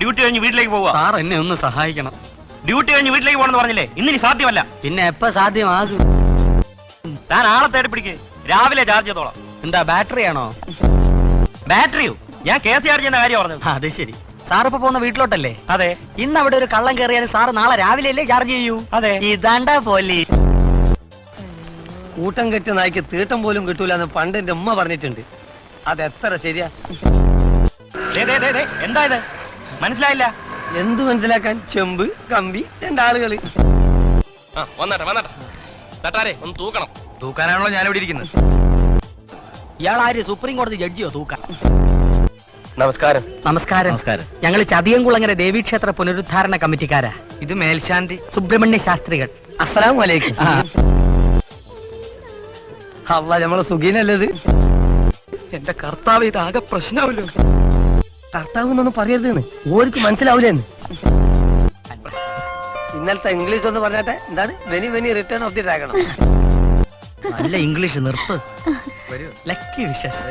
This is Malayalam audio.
ഡ്യൂട്ടി കഴിഞ്ഞ് വീട്ടിലേക്ക് പോവുക. സാർ എന്നെ ഒന്ന് സഹായിക്കണം. ഡ്യൂട്ടി കഴിഞ്ഞ് വീട്ടിലേക്ക് പോകണമെന്ന് പറഞ്ഞില്ലേ? ഇന്നിനി സാധ്യമല്ല. പിന്നെ എപ്പ സാധ്യമാകും? താൻ ആളെ തേടി പിടിക്ക്. രാവിലെ ചാർജ് ചെയ്തോളാം. എന്താ ബാറ്ററി ആണോ ബാറ്ററിയോ? ഞാൻ കെ കേസ് ചാർജ് ചെയ്യുന്ന കാര്യം പറഞ്ഞത് അത് ശരി. സാർ ഇപ്പൊ പോകുന്ന വീട്ടിലോട്ടല്ലേ? അതെ. ഇന്ന് അവിടെ ഒരു കള്ളം കയറിയാലും സാർ നാളെ രാവിലെ അല്ലേ ചാർജ് ചെയ്യൂ? അതെ. ഇതാണ്ട പോലീ കൂട്ടം കെട്ടി നായ്ക്ക് തീട്ടം പോലും കിട്ടൂല എന്ന് പണ്ട് എന്റെ ഉമ്മ പറഞ്ഞിട്ടുണ്ട്. അത് എത്ര ശരിയാ? ദേ, ദേ, ദേ, ദേ, എന്താ ഇത്? മനസ്സിലായില്ല? എന്ത് മനസ്സിലാക്കാൻ? ചെമ്പ് കമ്പി രണ്ടാളുകൾ. ആ വന്നട്ടെ വന്നട്ടെ. തട്ടാരെ ഒന്ന് തൂക്കണം. തൂക്കാനാണല്ലോ ഞാൻ ഇവിടെ ഇരിക്കുന്നത്. ഇയാൾ ആര്? സുപ്രീം കോടതി ജഡ്ജിയോ? തൂക്കാൻ. നമസ്കാരം. നമസ്കാരം. നമസ്കാരം. ഞങ്ങൾ ചതിയംകുളങ്ങര ദേവീക്ഷേത്ര പുനരുദ്ധാരണ കമ്മിറ്റിക്കാരാ. ഇത് മേൽശാന്തി. സുബ്രഹ്മണ്യ ശാസ്ത്രികൾ. അസ്സലാം വലൈക്കും അല്ല നമ്മളെ സുഖീനല്ലത് എന്റെ കർത്താവ് ഇത് ആകെ പ്രശ്നമല്ലോ കർത്താവ് എന്നൊന്നും പറയരുതെന്ന്. ഓർക്ക് മനസ്സിലാവൂലെന്ന്. ഇന്നലത്തെ ഇംഗ്ലീഷ് ഒന്ന് പറഞ്ഞാട്ടെ? എന്താണ്? വെനി വെനി റിട്ടേൺ ഓഫ് ദി ഡ്രാഗൺ നല്ല ഇംഗ്ലീഷ് നിർത്ത്. Lucky wishes